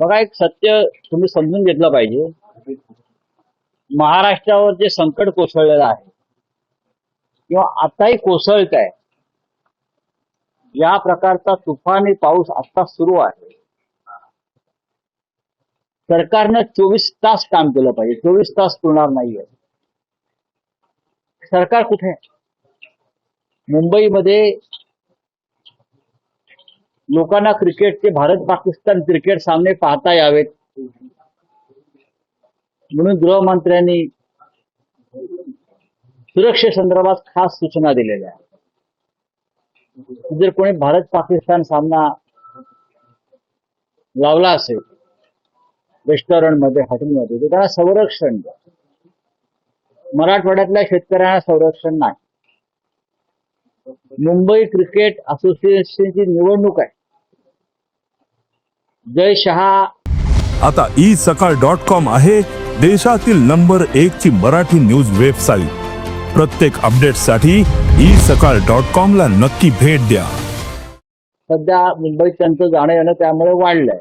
बघा एक सत्य तुम्ही समजून घेतलं पाहिजे. महाराष्ट्रावर जे संकट कोसळलेलं आहे किंवा आताही कोसळत आहे या प्रकारचा तुफानी पाऊस आता सुरू आहे. सरकारनं चोवीस तास काम केलं पाहिजे. चोवीस तास पुरणार नाहीये. सरकार कुठे आहे? मुंबईमध्ये लोकांना क्रिकेटचे भारत पाकिस्तान क्रिकेट सामने पाहता यावेत. म्हणून गृहमंत्र्यांनी सुरक्षेसंदर्भात खास सूचना दिलेल्या आहेत. जर कोणी भारत पाकिस्तान सामना लावला असेल रेस्टॉरंटमध्ये हॉटेलमध्ये तर त्याला संरक्षण द्या. मराठवाड्यातल्या शेतकऱ्यांना संरक्षण नाही. मुंबई क्रिकेट असोसिएशनची निवडणूक आहे. जय शहा. आता ई सकाळ डॉट कॉम आहे देशातील नंबर एक ची मराठी न्यूज वेबसाईट. प्रत्येक अपडेटसाठी ई सकाळ डॉट कॉम ला नक्की भेट द्या. सध्या मुंबईत त्यांचं जाणं येणं त्यामुळे वाढलंय.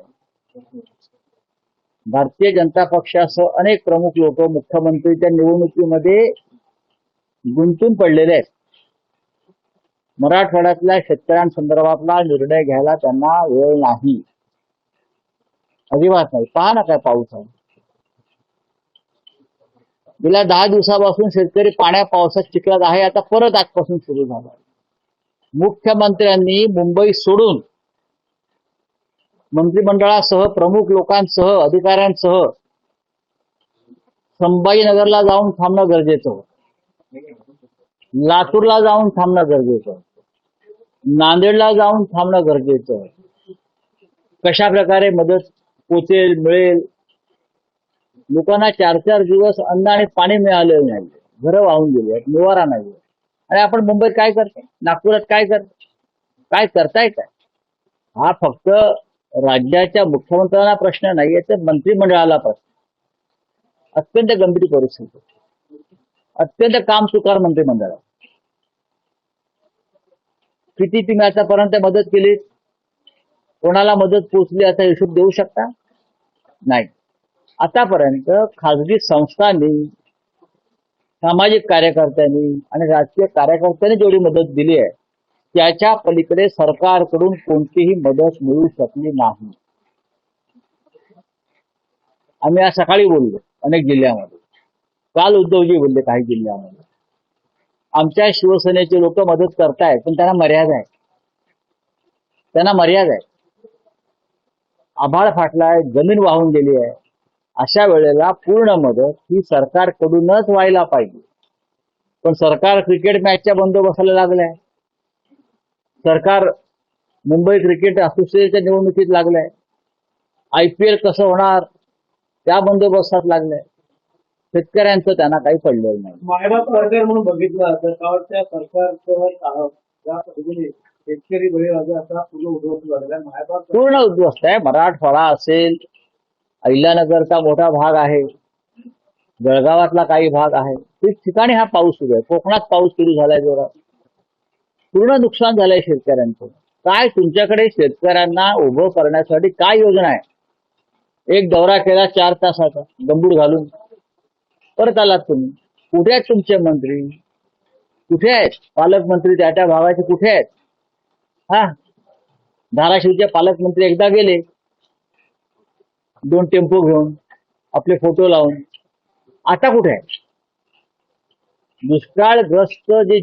भारतीय जनता पक्षासह अनेक प्रमुख लोक मुख्यमंत्रीच्या निवडणुकीमध्ये गुंतून पडलेले आहेत. मराठवाड्यातल्या शेतकऱ्यांसंदर्भातला निर्णय घ्यायला त्यांना वेळ नाही. अजिबात नाही. पहा ना काय पाऊस आहे. गेल्या दहा दिवसापासून शेतकरी पाण्या पावसात चिखलात आहे. आता परत आजपासून सुरू झाला मुख्यमंत्र्यांनी मुंबई सोडून मंत्रिमंडळासह प्रमुख लोकांसह अधिकाऱ्यांसह संभाजीनगरला जाऊन थांबणं गरजेचं होतं. लातूरला जाऊन थांबणं गरजेचं नांदेडला जाऊन थांबणं गरजेचं कशा प्रकारे मदत पोचेल मिळेल. लोकांना चार चार दिवस अन्न आणि पाणी मिळालेलं नाही. घरं वाहून गेली आहेत निवारा नाही आणि आपण मुंबईत काय करतो नागपुरात काय करतो काय करताय काय? हा फक्त राज्याच्या मुख्यमंत्र्यांना प्रश्न नाहीये तर मंत्रिमंडळाला प्रश्न. अत्यंत गंभीर परिस्थिती. अत्यंत काम सुकार मंत्रिमंडळ. किती तुम्ही आतापर्यंत मदत केली कोणाला मदत पोचली असा हिशोब देऊ शकता? नाही. आतापर्यंत खाजगी संस्थांनी सामाजिक कार्यकर्त्यांनी आणि राजकीय कार्यकर्त्यांनी जेवढी मदत दिली आहे त्याच्या पलीकडे सरकारकडून कोणतीही मदत मिळू शकली नाही. आम्ही आज सकाळी बोललो अनेक जिल्ह्यामध्ये. काल उद्धवजी बोलले काही जिल्ह्यामध्ये. आमच्या शिवसेनेचे लोक मदत करतायत पण त्यांना मर्यादा आहे. त्यांना मर्यादा आहे. आभाळ फाटलाय जमीन वाहून गेली आहे. अशा वेळेला पूर्ण मदत ही सरकारकडूनच व्हायला पाहिजे. पण सरकार क्रिकेट मॅचच्या बंदोबस्ताला लागलंय. सरकार मुंबई क्रिकेट असोसिएशनच्या निवडणुकीत लागलंय. आय पी एल कसं होणार त्या बंदोबस्तात लागलंय. शेतकऱ्यांचं त्यांना काही पडलेलं नाही. सरकार म्हणून बघितलं तर सरकारचं शेतकरी बळीराजा असा पूर्ण उद्ध्वस्त झालेला आहे. पूर्ण उद्ध्वस्त आहे. मराठवाडा असेल अहिल्यानगरचा मोठा भाग आहे जळगावातला काही भाग आहे. ठिकाणी हा पाऊस सुरू आहे. कोकणात पाऊस सुरू झालाय जोरात. पूर्ण नुकसान झालंय शेतकऱ्यांचं. काय तुमच्याकडे शेतकऱ्यांना उभं करण्यासाठी काय योजना आहे? एक दौरा केला चार तासाचा. गंभीर घालून. परत आलात तुम्ही. कुठे आहेत तुमचे मंत्री? कुठे आहेत? पालकमंत्री त्या त्या भागाचे कुठे आहेत? हा. धाराशिवचे पालकमंत्री एकदा गेले दोन टेम्पो घेऊन आपले फोटो लावून. आता कुठे आहे? दुष्काळग्रस्त जे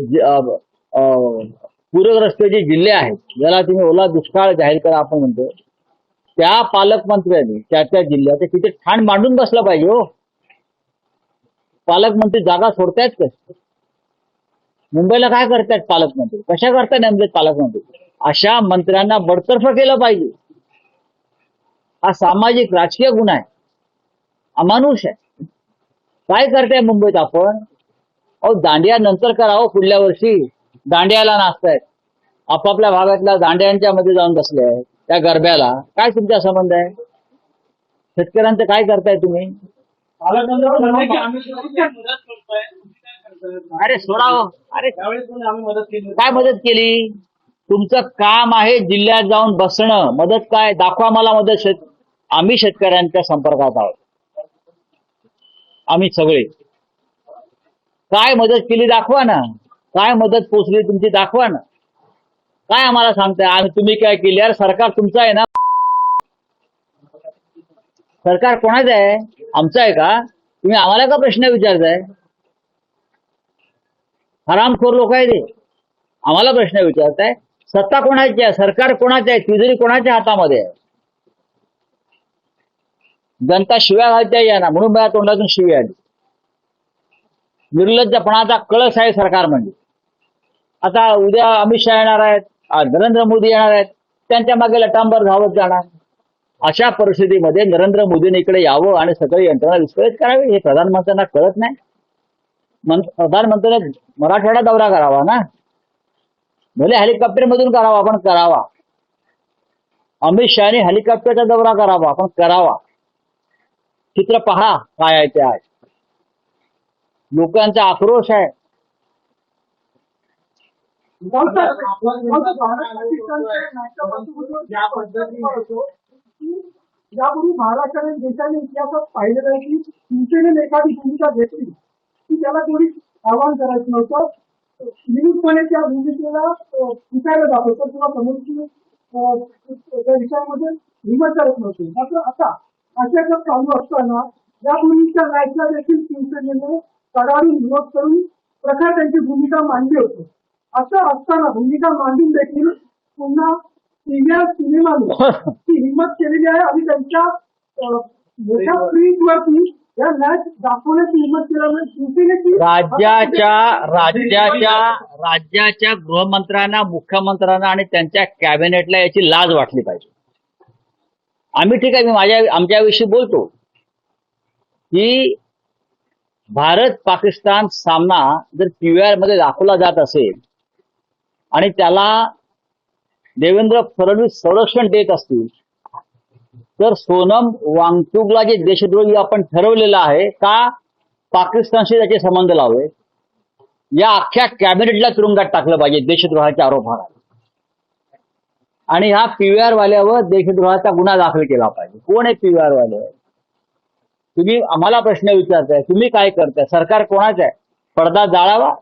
पूरग्रस्त जे जिल्हे आहेत ज्याला तुम्ही ओला दुष्काळ जाहीर करा आपण म्हणतो त्या पालकमंत्र्यांनी त्या त्या जिल्ह्यात तिथे ठाण मांडून बसला पाहिजे हो. पालकमंत्री जागा सोडतायत कस मुंबईला काय करतायत पालकमंत्री? कशा करताय नेमके पालकमंत्री? अशा मंत्र्यांना बडतर्फ केलं पाहिजे. हा सामाजिक राजकीय गुन्हा आहे. अमानुष आहे. काय करताय मुंबईत आपण? अहो दांडिया नंतर करावं पुढल्या वर्षी. दांडियाला नाचतायत. आपापल्या भागातल्या दांड्यांच्या मध्ये जाऊन बसले आहेत. त्या गरब्याला. काय तुमचा संबंध आहे? शेतकऱ्यांचं काय करताय तुम्ही? अरे सोडा हो. अरे. काय मदत केली? तुमचं काम आहे जिल्ह्यात जाऊन बसणं. मदत काय? दाखवा मला मदत. शेत आम्ही शेतकऱ्यांच्या संपर्कात आहोत. आम्ही सगळे. काय मदत केली दाखवा ना. काय मदत पोचली तुमची दाखवा ना. काय आम्हाला सांगताय? आम्ही तुम्ही काय केली? अरे सरकार तुमचं आहे ना. सरकार कोणाचं आहे? आमचं आहे का? तुम्ही आम्हाला का प्रश्न विचारताय? हरामखोर लोक आहे ते आम्हाला प्रश्न विचारताय. सत्ता कोणाची आहे? सरकार कोणाचं आहे? तिजोरी कोणाच्या हातामध्ये आहे? जनता शिव्या घालते या ना. म्हणून माझ्या तोंडातून शिवी आली. निर्लज्जपणाचा कळस आहे सरकार म्हणजे आता उद्या अमित शहा येणार आहेत नरेंद्र मोदी येणार आहेत त्यांच्या मागे लटांबर धावत जाणार. अशा परिस्थितीमध्ये नरेंद्र मोदीने इकडे यावं आणि सगळी यंत्रणा विस्कळीत करावी हे प्रधानमंत्र्यांना कळत नाही. प्रधानमंत्र्यांनी मराठवाडा दौरा करावा ना. भले हेलिकॉप्टर मधून करावा आपण करावा. अमित शहाने हेलिकॉप्टरचा दौरा करावा आपण करावा. चित्र पहा काय आहे ते आज. लोकांचा आक्रोश आहे. यापूर्वी महाराष्ट्राने देशाने इतिहासात पाहिलेलं आहे की शिवसेनेने एखादी भूमिका घेतली की त्याला कोणी आव्हान करायचं नव्हतं. नियमितपणे त्या भूमिकेला अं, स्वीकारलं जात होतं किंवा समोरची अं, त्या विषयामध्ये हिंमत करत नव्हती. मात्र आता अशा जर चालू असताना या भूमिकेच्या मॅचला देखील शिवसेनेने कडाडून विरोध करून प्रखर त्यांची भूमिका मांडली होती. असं असताना भूमिका मांडून देखील पुन्हा सीनियर सिनेमाने ती हिंमत केलेली आहे आणि त्यांच्या मोठ्या स्क्रीन वरती या मॅच दाखवण्याची हिंमत केल्यामुळे शिवसेनेची राज्याच्या राज्याच्या राज्याच्या गृहमंत्र्यांना मुख्यमंत्र्यांना आणि त्यांच्या कॅबिनेटला याची लाज वाटली पाहिजे. आम्ही ठीक आहे मी माझ्या आमच्याविषयी बोलतो. की भारत पाकिस्तान सामना जर पीव्हीआरमध्ये दाखवला जात असेल आणि त्याला देवेंद्र फडणवीस संरक्षण देत असतील तर सोनम वांगचुकला जे देशद्रोही आपण ठरवलेलं आहे का? पाकिस्तानशी त्याचे संबंध लावले. या अख्ख्या कॅबिनेटला तुरुंगात टाकलं पाहिजे देशद्रोहाच्या आरोपाला. आणि ह्या पीव्हीआर वाल्यावर देशद्रोहाचा गुन्हा दाखल केला पाहिजे. कोण आहे पीव्हीआर वाले तुम्ही आम्हाला प्रश्न विचारताय. तुम्ही काय करताय? सरकार कोणाचं आहे? पडदा जाळावा?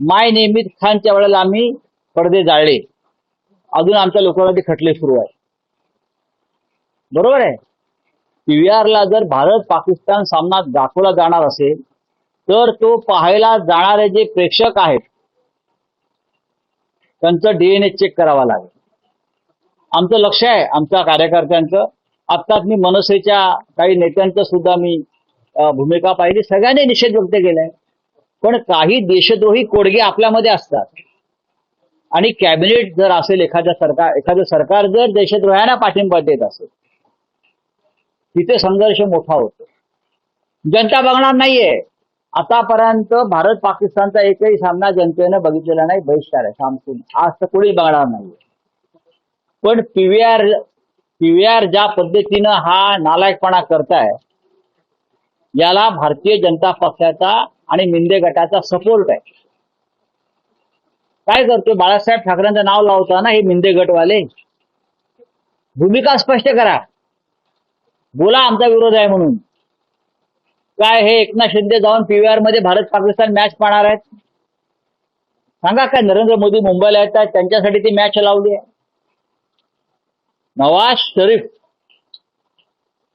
माय नेहमी खानच्या वेळेला आम्ही पडदे जाळले. अजून आमच्या लोकांमध्ये खटले सुरू आहे बरोबर आहे? पीव्हीआरला जर भारत पाकिस्तान सामना दाखवला जाणार असेल तर तो पाहायला जाणारे जे प्रेक्षक आहेत त्यांचं डीएनए चेक करावा लागेल. आमचं लक्ष आहे आमच्या कार्यकर्त्यांचं. आत्ताच मी मनसेच्या काही नेत्यांचं सुद्धा मी भूमिका पाहिली. सगळ्यांनी निषेध व्यक्त केलाय. पण काही देशद्रोही कोडगे आपल्यामध्ये असतात. आणि कॅबिनेट जर असेल एखाद्या सरकार एखादं सरकार जर देशद्रोह्यांना पाठिंबा देत असेल तिथे संघर्ष मोठा होतो. जनता बघणार नाहीये. आतापर्यंत भारत पाकिस्तानचा एकही सामना जनतेनं बघितलेला नाही बहिष्कार आहे सामसून आज तर कोणी बघणार नाहीये. पण पीव्हीआर पीव्हीआर ज्या पद्धतीनं हा नालायकपणा करताय याला भारतीय जनता पक्षाचा आणि मिंदे गटाचा सपोर्ट आहे. काय करतो बाळासाहेब ठाकरेंचं नाव लावताना हे मिंदे गटवाले? भूमिका स्पष्ट करा. बोला आमचा विरोध आहे म्हणून. काय हे एकनाथ शिंदे जाऊन पीव्हीआरमध्ये भारत पाकिस्तान मॅच पाहणार आहेत? सांगा काय नरेंद्र मोदी मुंबईला येत आहेत त्यांच्यासाठी ती मॅच लावली आहे. नवाज शरीफ.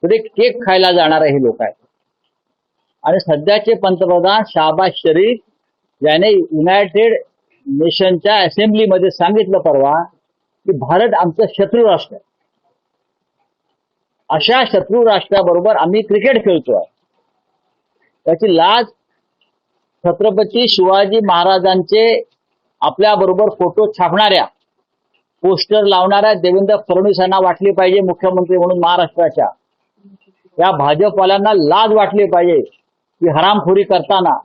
तरी केक खायला जाणार हे लोक आहेत. आणि सध्याचे पंतप्रधान शाहबाज शरीफ याने युनायटेड नेशनच्या असेंब्लीमध्ये सांगितलं परवा की भारत आमचं शत्रू राष्ट्र आहे. अशा शत्रू राष्ट्राबरोबर आम्ही क्रिकेट खेळतोय. त्याची लाज छत्रपती शिवाजी महाराजांचे आपल्या बरोबर फोटो छापणाऱ्या पोस्टर लावणाऱ्या देवेंद्र फडणवीस यांना वाटली पाहिजे मुख्यमंत्री म्हणून महाराष्ट्राच्या. या भाजपवाल्यांना लाज वाटली पाहिजे की हरामखोरी करताना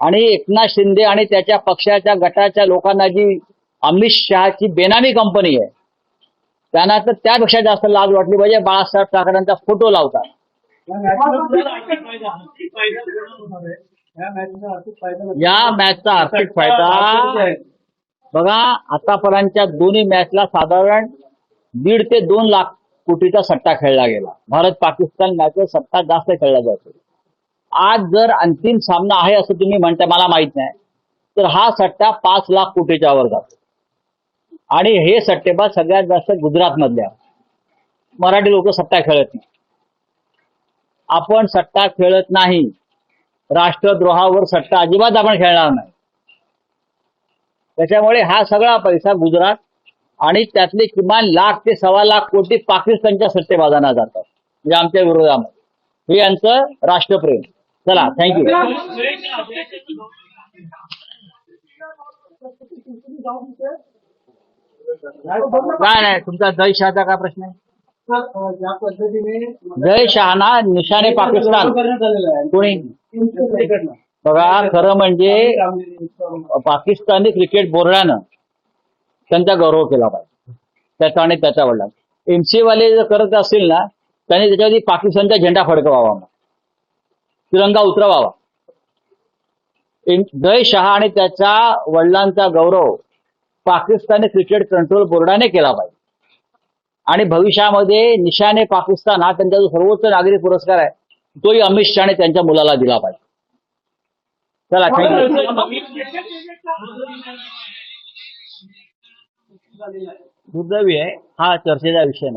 आणि एकनाथ शिंदे आणि त्याच्या पक्षाच्या गटाच्या लोकांना जी अमित शहाची बेनामी कंपनी आहे त्यांना तर त्यापेक्षा जास्त लाज वाटली पाहिजे. बाळासाहेब ठाकरेंचा फोटो लावतात. या मॅचचा आर्थिक फायदा बघा आतापर्यंतच्या दोन्ही मॅचला साधारण दीड ते दोन लाख कोटीचा सट्टा खेळला गेला. भारत पाकिस्तान मॅचेस सट्टा जास्त खेळला जातो. आज जर अंतिम सामना आहे असं तुम्ही म्हणता मला माहीत नाही. तर हा सट्टा पाच लाख कोटीच्या वर जातो. आणि हे सट्टेबाज सगळ्यात जास्त गुजरातमधल्या. मराठी लोक सट्टा खेळत नाही. आपण सट्टा खेळत नाही. राष्ट्रद्रोहावर सट्टा अजिबात आपण खेळणार नाही. त्याच्यामुळे हा सगळा पैसा गुजरात आणि त्यातले किमान लाख ते सव्वा लाख कोटी पाकिस्तानच्या सट्टेबाजांना जातात. म्हणजे आमच्या विरोधामध्ये. हे यांचं राष्ट्रप्रेम. चला थँक्यू काय नाही तुमचा जय शहाचा काय प्रश्न आहे? पद्धतीने जय शहाना निशाने पाकिस्तान. करण्यात आलेलं आहे कोणी? बघा खरं म्हणजे पाकिस्तानी क्रिकेट बोर्डानं त्यांचा गौरव केला पाहिजे. त्याचा आणि त्याच्या वडिलांचा एमसी वाले जर करत असतील ना त्यांनी त्याच्यावरती पाकिस्तानचा झेंडा फडकवावा. तिरंगा उतरवावा. जय शहा आणि त्याच्या वडिलांचा गौरव पाकिस्तानी क्रिकेट कंट्रोल बोर्डाने केला पाहिजे. आणि भविष्यामध्ये निशाने पाकिस्तान हा त्यांचा जो सर्वोच्च नागरी पुरस्कार आहे तोही अमित शहाने त्यांच्या मुलाला दिला पाहिजे. चला दुर्दैवी आहे. हा चर्चेचा विषय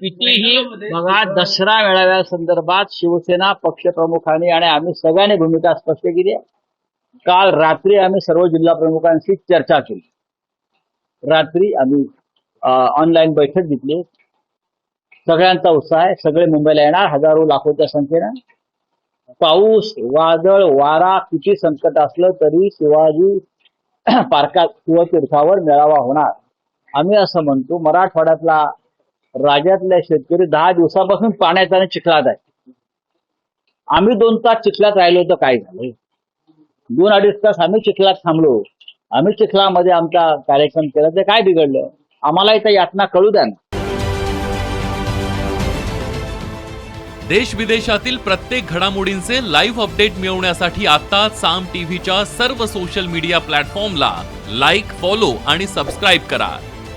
कितीही बघा दसरा मेळाव्या संदर्भात शिवसेना पक्षप्रमुखांनी आणि आम्ही सगळ्यांनी भूमिका स्पष्ट केली आहे. काल रात्री आम्ही सर्व जिल्हा प्रमुखांशी चर्चा केली. रात्री आम्ही ऑनलाईन बैठक घेतली. सगळ्यांचा उत्साह आहे. सगळे मुंबईला येणार. हजारो लाखोच्या संख्येनं. पाऊस वादळ वारा किती संकट असलं तरी शिवाजी पार्कात शिवतीर्थावर मेळावा होणार. आम्ही असं म्हणतो मराठवाड्यातला राज्यातल्या शेतकरी दहा दिवसापासून पाण्याचा आणि चिखलात आहे. आम्ही दोन तास चिखलात राहिलो तर काय झालं? दोन अडीच तास आम्ही चिखलात थांबलो. आम्ही चिखलामध्ये आमचा कार्यक्रम केला. ते काय बिघडलं? आम्हाला इथं यातना कळू द्या ना. देश विदेशातील प्रत्येक घडामोडींचे लाईव्ह अपडेट मिळवण्यासाठी आता साम टीव्हीच्या सर्व सोशल मीडिया प्लॅटफॉर्मला लाईक फॉलो आणि सबस्क्राईब करा.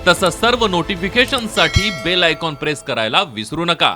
तसंच सर्व नोटिफिकेशनसाठी बेल आयकॉन प्रेस करायला विसरू नका.